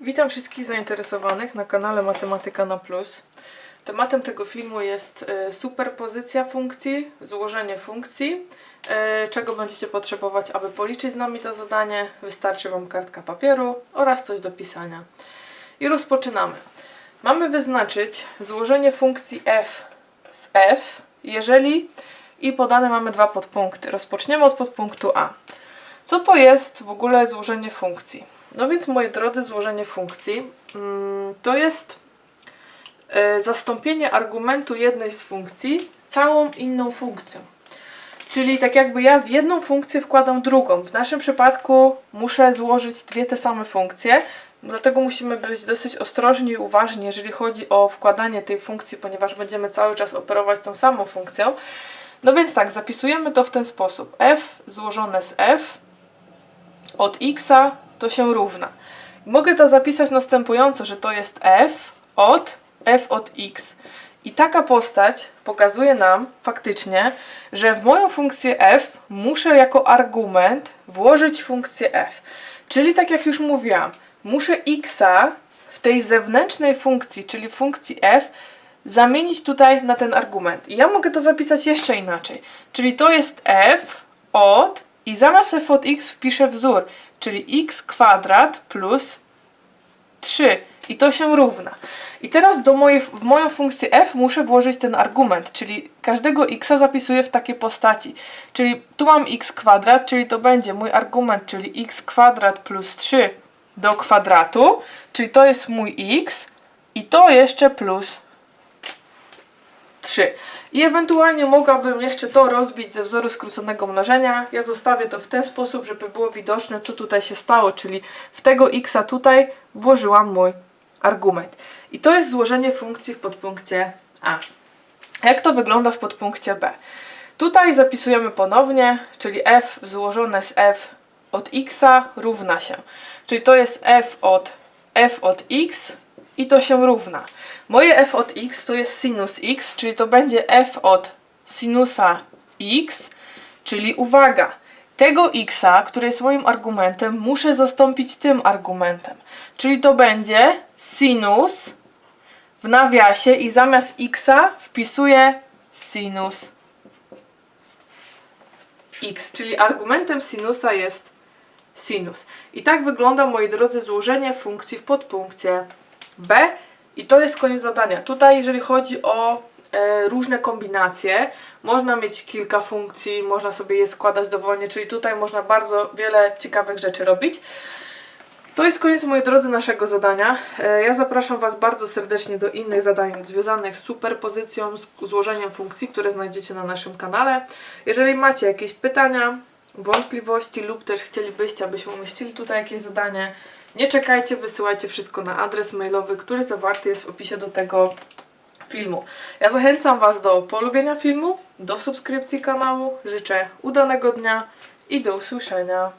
Witam wszystkich zainteresowanych na kanale Matematyka na Plus. Tematem tego filmu jest e, superpozycja funkcji, złożenie funkcji. E, Czego będziecie potrzebować, aby policzyć z nami to zadanie? Wystarczy Wam kartka papieru oraz coś do pisania. I rozpoczynamy. Mamy wyznaczyć złożenie funkcji f z f, jeżeli i podane mamy dwa podpunkty. Rozpoczniemy od podpunktu A. Co to jest w ogóle złożenie funkcji? No więc, moi drodzy, złożenie funkcji mm, to jest e, zastąpienie argumentu jednej z funkcji całą inną funkcją. Czyli tak jakby ja w jedną funkcję wkładam drugą. W naszym przypadku muszę złożyć dwie te same funkcje, dlatego musimy być dosyć ostrożni i uważni, jeżeli chodzi o wkładanie tej funkcji, ponieważ będziemy cały czas operować tą samą funkcją. No więc tak, zapisujemy to w ten sposób. f złożone z f od x to się równa. Mogę to zapisać następująco, że to jest f od f od x. I taka postać pokazuje nam faktycznie, że w moją funkcję f muszę jako argument włożyć funkcję f. Czyli tak jak już mówiłam, muszę x w tej zewnętrznej funkcji, czyli funkcji f, zamienić tutaj na ten argument. I ja mogę to zapisać jeszcze inaczej. Czyli to jest f od i zamiast f od x wpiszę wzór, czyli x kwadrat plus 3 i to się równa. I teraz do mojej, w moją funkcję f muszę włożyć ten argument, czyli każdego x zapisuję w takiej postaci. Czyli tu mam x kwadrat, czyli to będzie mój argument, czyli x kwadrat plus 3 do kwadratu, czyli to jest mój x i to jeszcze plus 3. I ewentualnie mogłabym jeszcze to rozbić ze wzoru skróconego mnożenia. Ja zostawię to w ten sposób, żeby było widoczne, co tutaj się stało, czyli w tego x tutaj włożyłam mój argument. I to jest złożenie funkcji w podpunkcie A. Jak to wygląda w podpunkcie B? Tutaj zapisujemy ponownie, czyli f złożone z f od x równa się. Czyli to jest f od f od x i to się równa. Moje f od x to jest sinus x, czyli to będzie f od sinusa x, czyli uwaga, tego x, który jest moim argumentem, muszę zastąpić tym argumentem. Czyli to będzie sinus w nawiasie i zamiast x wpisuję sinus x, czyli argumentem sinusa jest sinus. I tak wygląda, moi drodzy, złożenie funkcji w podpunkcie B. I to jest koniec zadania. Tutaj, jeżeli chodzi o e, różne kombinacje, można mieć kilka funkcji, można sobie je składać dowolnie, czyli tutaj można bardzo wiele ciekawych rzeczy robić. To jest koniec, moi drodzy, naszego zadania. E, Ja zapraszam Was bardzo serdecznie do innych zadań związanych z superpozycją, z złożeniem funkcji, które znajdziecie na naszym kanale. Jeżeli macie jakieś pytania, wątpliwości lub też chcielibyście, abyśmy umieścili tutaj jakieś zadanie, nie czekajcie, wysyłajcie wszystko na adres mailowy, który zawarty jest w opisie do tego filmu. Ja zachęcam Was do polubienia filmu, do subskrypcji kanału. Życzę udanego dnia i do usłyszenia.